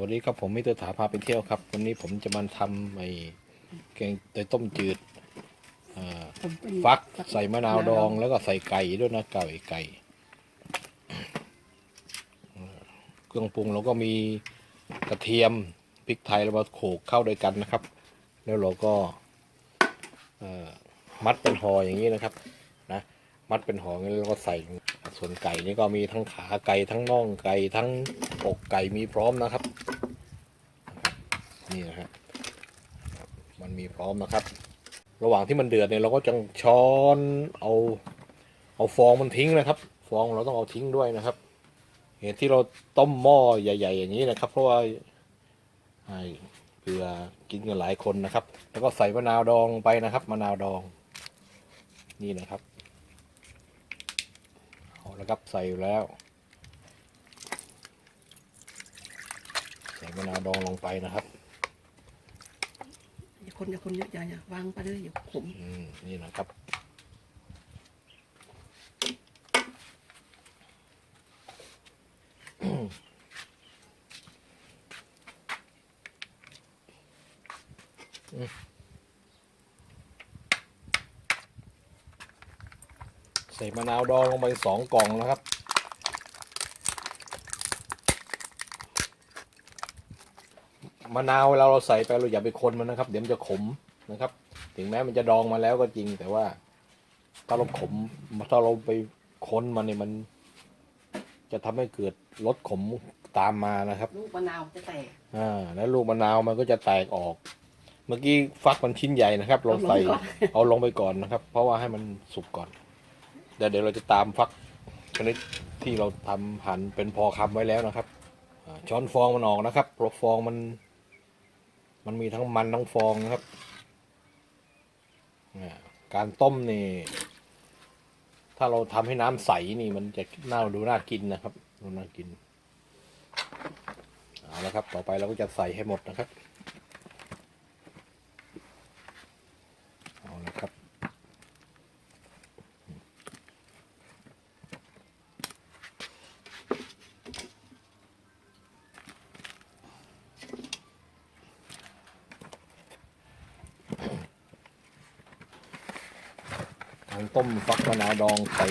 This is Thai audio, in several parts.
วัสดีครับผมมิตรถาพาไปเที่ยวครับ วันนี้ผมจะมาทำไอ้แกงไตต้มจืดฟักใส่มะนาวดองแล้วก็ใส่ไก่ด้วยนะไก่ไก่เครื่องปรุงเราก็มีกระเทียมพริกไทยเรามาโขลกเข้าด้วยกันนะครับ แล้วเราก็มัดเป็นห่ออย่างนี้นะครับ มัดเป็นห่ออย่างนี้แล้วก็ใส่ ส่วนไก่นี่ก็มีทั้งขาไก่ทั้งน่องไก่ทั้งอกไก่มีพร้อมนะครับ นี่นะฮะมันมีพร้อมนะครับ ระหว่างที่มันเดือดเนี่ยเราก็จะช้อนเอา เอาฟองมันทิ้งนะครับ ฟองเราต้องเอาทิ้งด้วยนะครับเหตุที่เราต้มหม้อใหญ่ ๆ อย่างนี้นะครับ เพราะว่าให้เพื่อกินกันหลายคนนะครับ แล้วก็ใส่มะนาวดองไปนะครับมะนาวดอง นี่นะครับ เอาแล้วครับ ใส่อยู่แล้ว ใส่มะนาวดองลงไปนะครับอย่าคนอย่าคนเยอะอย่าอย่าวางไปเลยอย่าขมอืมนี่นะครับ ใส่มะนาวดองลงไปสองกล่องนะครับ มะนาวเวลาเราใส่ไปเราอย่าไปคนมันนะครับ เดี๋ยวมันจะขมนะครับ ถึงแม้มันจะดองมาแล้วก็จริง แต่ว่าถ้าเราขมถ้าเราไปค้นมันเนี่ยมัน จะทำให้เกิดรสขมตามมานะครับ ลูกมะนาวจะแตกอ่าแล้วลูกมะนาวมันก็จะแตกออกเมื่อกี้ฟักมันชิ้นใหญ่นะครับเราใส่เอาลงไปก่อนเอาลงไปก่อนนะครับ เพราะว่าให้มันสุกก่อน เดี๋ยวเดี๋ยวเราจะตามฟักชนิดที่เราทำหั่นเป็นพอคำไว้แล้วนะครับช้อนฟองมันออกนะครับเพราะฟองมัน มันมีทั้งมันทั้งฟองนะครับการต้มนี่ถ้าเราทำให้น้ำใสนี่มันจะน่าดูน่ากินนะครับดูน่ากินเอาละครับ ต่อไปเราก็จะใส่ให้หมดนะครับเอาละครับ การต้มฟักมะนาวดองใส่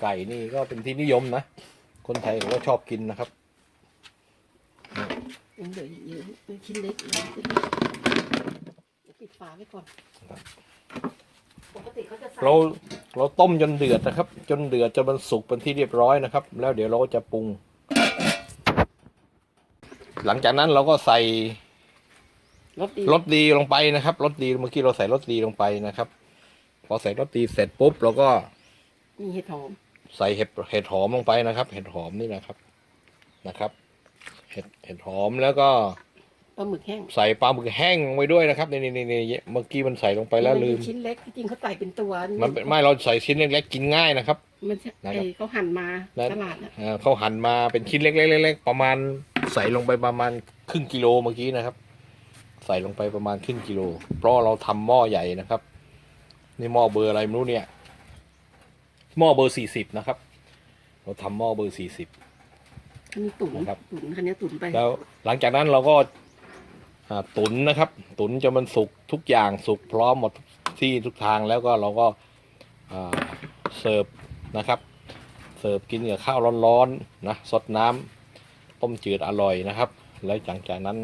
ไก่นี่ก็เป็นที่นิยมนะ คนไทยเขาก็ชอบกินนะครับยังเหลือเยอะเป็นชิ้นเล็กอยู่เดี๋ยวปิดฝาไว้ก่อนครับปกติเขาจะใส่เราเราต้มจนเดือดนะครับ จนเดือดจนมันสุกเป็นที่เรียบร้อยนะครับ แล้วเดี๋ยวเราก็จะปรุง หลังจากนั้นเราก็ใส่รสดีรสดีลงไปนะครับรสดีเมื่อกี้เราใส่รสดีลงไปนะครับ พอใส่รสดีเสร็จปุ๊บเราก็มีเห็ดหอม ใส่เห็ดเห็ดหอมลงไปนะครับ เห็ดหอมนี่นะครับนะครับ เห็ดเห็ดหอมแล้วก็ปลาหมึกแห้งใส่ปลาหมึกแห้งลงไปด้วยนะครับนี่นี่นี่นี่เมื่อกี้มันใส่ลงไปแล้วลืม นเป็นชิ้นเล็กที่จริงเขาใส่เป็นตัวมันเป็นไม่เราใส่ชิ้นเล็กๆกินง่ายนะครับ มันจะนะครับ ไอเขาหั่นมาแล้วตลาดน่ะเอ่อเขาหั่นมาเป็นชิ้นเล็กๆๆๆประมาณใส่ลงไปประมาณครึ่งกิโลเมื่อกี้นะครับ ใส่ลงไปประมาณครึ่งกิโล เพราะเราทำหม้อใหญ่นะครับ นี่หม้อเบอร์อะไรไม่รู้เนี่ยหม้อเบอร์สี่สิบนะครับ เราทำหม้อเบอร์สี่สิบอันนี้ตุ๋นนะครับตุ๋นคันนี้ตุ๋นไป แล้วหลังจากนั้นเราก็อ่าตุนนะครับ ตุนจนมันสุกทุกอย่างสุกพร้อมหมดทุกที่ทุกทางแล้วก็เราก็อ่าเสิร์ฟนะครับ เสิร์ฟกินกับข้าวร้อนๆนะสดน้ำต้มจืดอร่อยนะครับ แล้วหลังจากนั้น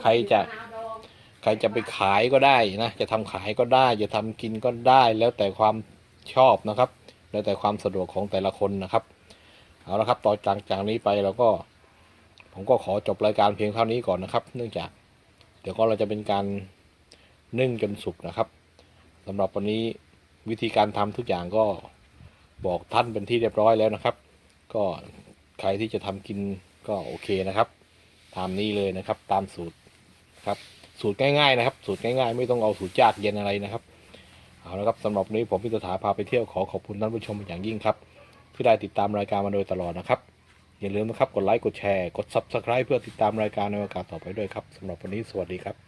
ใครจะใครจะไปขายก็ได้นะ จะทำขายก็ได้ จะทำกินก็ได้ แล้วแต่ความชอบนะครับ แล้วแต่ความสะดวกของแต่ละคนนะครับ เอาละครับ ต่อจากจากนี้ไปเราก็ ผมก็ขอจบรายการเพียงเท่านี้ก่อนนะครับ เนื่องจาก เดี๋ยวก็เราจะเป็นการนึ่งจนสุกนะครับสำหรับวันนี้วิธีการทำทุกอย่างก็บอกท่านเป็นที่เรียบร้อยแล้วนะครับ ก็ใครที่จะทำกินก็โอเคนะครับ ตามนี้เลยนะครับ ตามสูตรครับ สูตรง่ายๆนะครับ สูตรง่ายๆ ไม่ต้องเอาสูตรยากเย็นอะไรนะครับ เอาละครับสำหรับวันนี้ผมพิธถาพาไปเที่ยวขอขอบคุณท่านผู้ชมเป็นอย่างยิ่งครับที่ได้ติดตามรายการมาโดยตลอดนะครับ อย่าลืมนะครับกดไลค์กดแชร์กด Subscribe เพื่อติดตามรายการในโอกาสต่อไปด้วยครับสำหรับวันนี้สวัสดีครับ